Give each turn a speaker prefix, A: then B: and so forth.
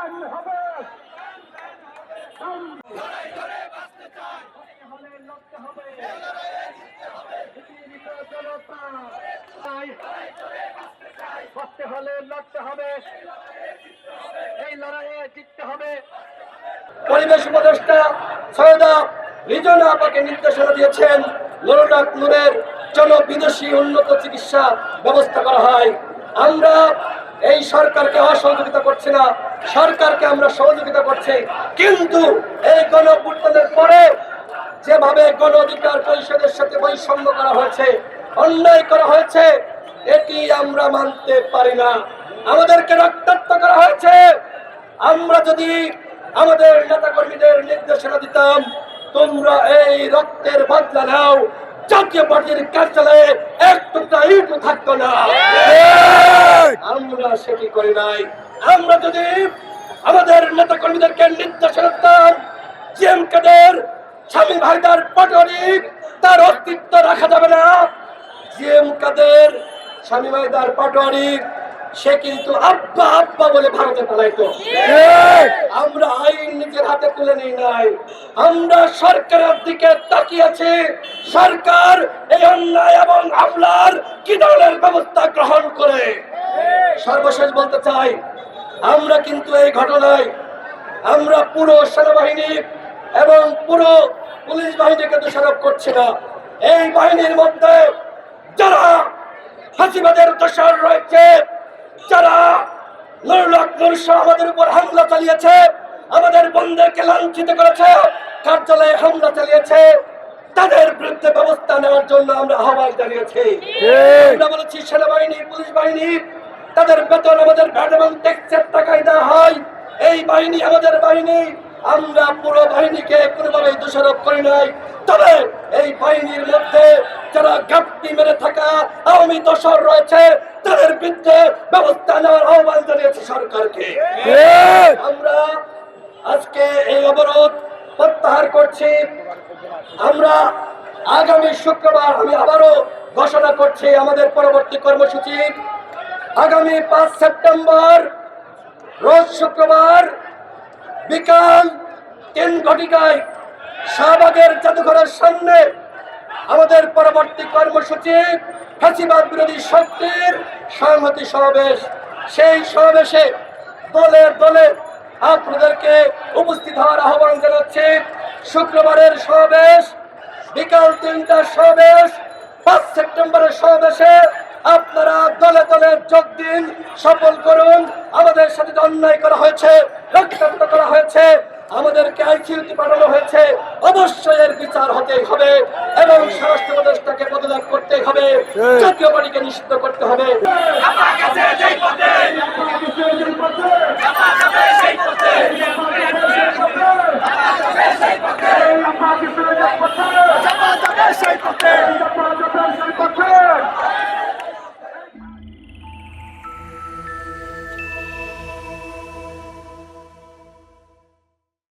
A: লড়তে হবে। বাঁচতে হলে লড়তে হবে। এই লড়াইয়ে জিততে হবে। পরিবেশ উপদেষ্টা সৈয়দা রিজনা আপাকে নির্দেশনা দিয়েছেন নুরুল্লাহ নূরের জন বিদেশি উন্নত চিকিৎসা ব্যবস্থা করা হয়। আমরা এই সরকারকে অসহযোগিতা করছি না সরকারকে আমরা সহযোগিতা করছি। কিন্তু এই গণ পরে যেভাবে গণ অধিকার পরিষদের সাথে বৈষম্য করা হয়েছে অন্যায় করা হয়েছে এটি আমরা মানতে পারি না। আমাদেরকে রক্তাক্ত করা হয়েছে। আমরা যদি আমাদের নেতা কর্মীদের নির্দেশনা দিতাম তোমরা এই রক্তের বদলা নাও। জাতীয় পার্টির কার্যালয়ে এক টুকরা ইটও থাকতো না। আমরা সেটি করি নাই? আমরা যদি আমাদের নেতা কর্মীদেরকে নির্দেশনা দিতাম জিএম কাদের স্বামী ভাইদার পটরি তার অস্তিত্ব রাখা যাবে না। জিএম কাদের স্বামী ভাইদার পটরি সে কিন্তু আব্বা আব্বা বলে ভারতে পালাইতো। আমরা আইন নিজের হাতে তুলে নিই নাই। আমরা সরকারের দিকে তাকিয়েছি সরকার এই অন্যায় এবং হামলার কি ধরনের ব্যবস্থা গ্রহণ করে? সর্বশেষ বলতে চাই আমরা কিন্তু এই ঘটনায় আমরা পুরো সেনাবাহিনী এবং পুরো পুলিশ বাহিনীকে দোষারোপ করছি না। এই বাহিনীর মধ্যে যারা হাসিবাদের দোষর রয়েছে যারা আমাদের উপর হামলা চালিয়েছে আমাদের বন্ধুকে লাঞ্ছিত করেছে কার্যালয়ে হামলা চালিয়েছে তাদের বিরুদ্ধে ব্যবস্থা নেওয়ার জন্য আমরা আহ্বান জানিয়েছি। আমরা বলেছি সেনাবাহিনী পুলিশ বাহিনী তাদের বেতন আমাদের টাকায় দেওয়া হয়। এই বাহিনী আমাদের বাহিনী। আমরা পুরো বাহিনীকে কোনোভাবে দোষারোপ করি নাই। তবে এই বাহিনীর মধ্যে যারা গাপটি মেরে থাকা আওয়ামী দোষর রয়েছে, তাদের বিরুদ্ধে ব্যবস্থা নেওয়ার আহ্বান জানিয়েছে সরকারকে। আমরা আজকে এই অবরোধ প্রত্যাহার করছি। আমরা আগামী শুক্রবার আমি আবারও ঘোষণা করছি আমাদের পরবর্তী কর্মসূচি। আগামী পাঁচ সেপ্টেম্বর, রোজ শুক্রবার বিকাল তিন ঘটিকায় শাহবাগের জাদুঘরের সামনে আমাদের পরবর্তী কর্মসূচি, ফাঁসিবাদ বিরোধী শক্তির সংহতি সমাবেশ। সেই সমাবেশে দলে দলে আপনাদেরকে উপস্থিত হওয়ার আহ্বান জানাচ্ছি। শুক্রবারের সমাবেশ, বিকাল তিনটার সমাবেশ, পাঁচ সেপ্টেম্বরের সমাবেশে আপনারা দলে দলে যোগ দিন সফল করুন। আমাদের সাথে অন্যায় করা হয়েছে রক্তাক্ত করা হয়েছে আমাদেরকে আইসিউতে পাঠানো হয়েছে অবশ্যই এর বিচার হতেই হবে এবং স্বরাষ্ট্র উপদেষ্টাকে পদত্যাগ করতে হবে। জাতীয় পার্টিকে নিষিদ্ধ করতে হবে।